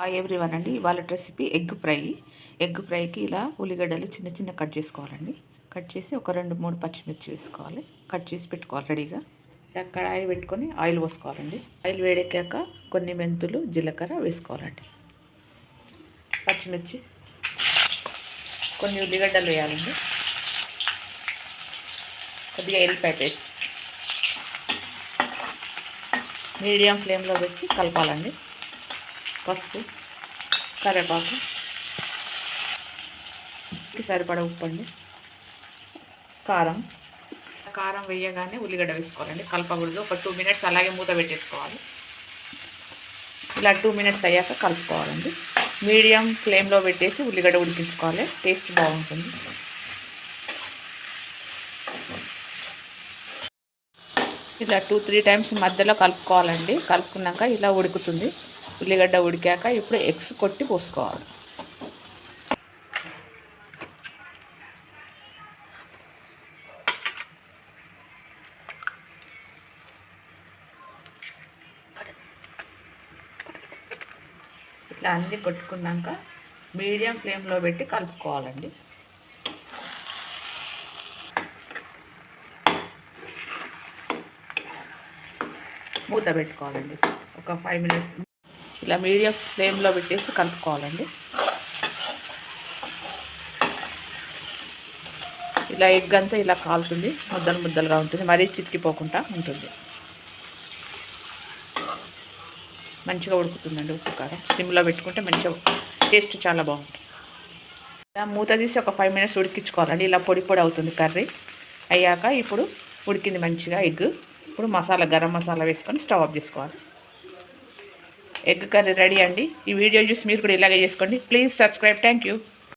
Hi everyone అండి ఇవాళ recipe egg fry egg ఫ్రైకి ఇలా ఉల్లిగడ్డలు చిన్న చిన్న కట్ చేసుకోవాలండి. కట్ చేసి ఒక రెండు మూడు పచ్చిమిర్చి వేసుకోవాలి. కట్ చేసి పెట్టుకోవాలి రెడీగా. ఇలా కడాయి పెట్టుకొని ఆయిల్ పోసుకోవాలండి. ఆయిల్ వేడెక్కాక కొన్ని మెంతులు జీలకర్ర వేసుకోవాలండి. పచ్చిమిర్చి. కొన్ని ఉల్లిగడ్డలు వేయాలండి. కొద్దిగా ఎల్లిపాయ పేస్ట్. మీడియం ఫ్లేమ్లో పెట్టి కలపాలండి. పసుపు కరివేపాకు సరిపడ ఉప్పు అండి. కారం. కారం వేయగానే ఉల్లిగడ్డ వేసుకోవాలండి. కలపకూడదు. ఒక టూ మినిట్స్ అలాగే మూత పెట్టేసుకోవాలి. ఇలా టూ మినిట్స్ అయ్యాక కలుపుకోవాలండి. మీడియం ఫ్లేమ్లో పెట్టేసి ఉల్లిగడ్డ ఉడికించుకోవాలి. టేస్ట్ బాగుంటుంది. ఇలా టూ త్రీ టైమ్స్ మధ్యలో కలుపుకోవాలండి. కలుపుకున్నాక ఇలా ఉడుకుతుంది. ఉల్లిగడ్డ ఉడికాక ఇప్పుడు ఎగ్స్ కొట్టి పోసుకోవాలి. ఇట్లా అన్నీ కొట్టుకున్నాక మీడియం ఫ్లేమ్లో పెట్టి కలుపుకోవాలండి. మూత పెట్టుకోవాలండి. ఒక ఫైవ్ మినిట్స్ ఇలా మీడియం ఫ్లేమ్లో పెట్టేసి కలుపుకోవాలండి. ఇలా ఎగ్ అంతా ఇలా కాలుతుంది ముద్దలు ముద్దలుగా ఉంటుంది మరీ చిక్కిపోకుండా ఉంటుంది. మంచిగా ఉడుకుతుందండి ఉప్పు కారం. సిమ్లో పెట్టుకుంటే మంచిగా టేస్ట్ చాలా బాగుంటుంది. ఇలా మూత తీసి ఒక ఫైవ్ మినిట్స్ ఉడికించుకోవాలండి. ఇలా పొడి పొడి అవుతుంది కర్రీ అయ్యాక ఇప్పుడు ఉడికింది మంచిగా ఎగ్. ఇప్పుడు మసాలా గరం మసాలా వేసుకొని స్టవ్ ఆఫ్ చేసుకోవాలి. ఎగ్ కర్రీ రెడీ అండి. ఈ వీడియో చూసి మీరు కూడా ఇలాగే చేసుకోండి. Please subscribe thank you